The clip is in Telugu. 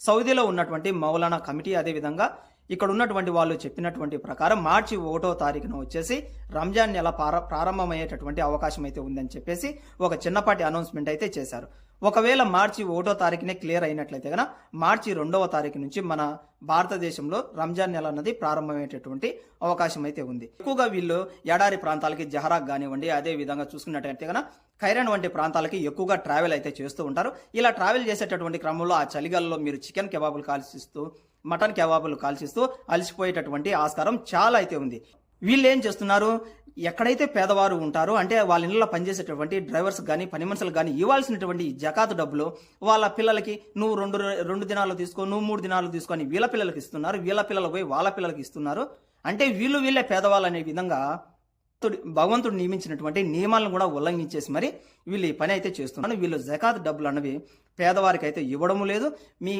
సౌదీలో ఉన్నటువంటి మౌలానా కమిటీ అదేవిధంగా ఇక్కడ ఉన్నటువంటి వాళ్ళు చెప్పినటువంటి ప్రకారం మార్చి ఒకటో తారీఖున వచ్చేసి రంజాన్ నెల ప్రారంభమయ్యేటటువంటి అవకాశం అయితే ఉందని చెప్పేసి ఒక చిన్నపాటి అనౌన్స్మెంట్ అయితే చేశారు. ఒకవేళ మార్చి ఒకటో తారీఖునే క్లియర్ అయినట్లయితే కనుక మార్చి రెండవ తారీఖు నుంచి మన భారతదేశంలో రంజాన్ నెల అన్నది ప్రారంభమయ్యేటటువంటి అవకాశం అయితే ఉంది. ఎక్కువగా వీళ్ళు ఎడారి ప్రాంతాలకి జహరాక్ కానివ్వండి అదే విధంగా చూసుకున్నట్టయితే కనుక ఖైరాన్ వంటి ప్రాంతాలకి ఎక్కువగా ట్రావెల్ అయితే చేస్తూ ఉంటారు. ఇలా ట్రావెల్ చేసేటటువంటి క్రమంలో ఆ చలిగాల్లో మీరు చికెన్ కెబాబులు కాల్చిస్తూ మటన్ కెబాబులు కాల్చిస్తూ అలసిపోయేటటువంటి ఆస్కారం చాలా అయితే ఉంది. వీళ్ళు ఏం చేస్తున్నారు? ఎక్కడైతే పేదవారు ఉంటారో అంటే వాళ్ళ ఇళ్ళలో పనిచేసేటటువంటి డ్రైవర్స్ కానీ పనిమనుషులు కానీ ఇవ్వాల్సినటువంటి జకాతు డబ్బులు వాళ్ళ పిల్లలకి నువ్వు రెండు రెండు దినాలు తీసుకో నువ్వు మూడు దినాలు తీసుకొని వీళ్ళ పిల్లలకి ఇస్తున్నారు. వీళ్ళ పిల్లలు పోయి వాళ్ళ పిల్లలకి ఇస్తున్నారు. అంటే వీళ్ళు వీళ్ళే పేదవాళ్ళు అనే విధంగా భగవంతుడు నియమించినటువంటి నియమాలను కూడా ఉల్లంఘించేసి మరి వీళ్ళు ఈ పని అయితే చేస్తున్నారు. వీళ్ళు జకాత్ డబ్బులు అన్నవి పేదవారికి అయితే ఇవ్వడము లేదు. మీ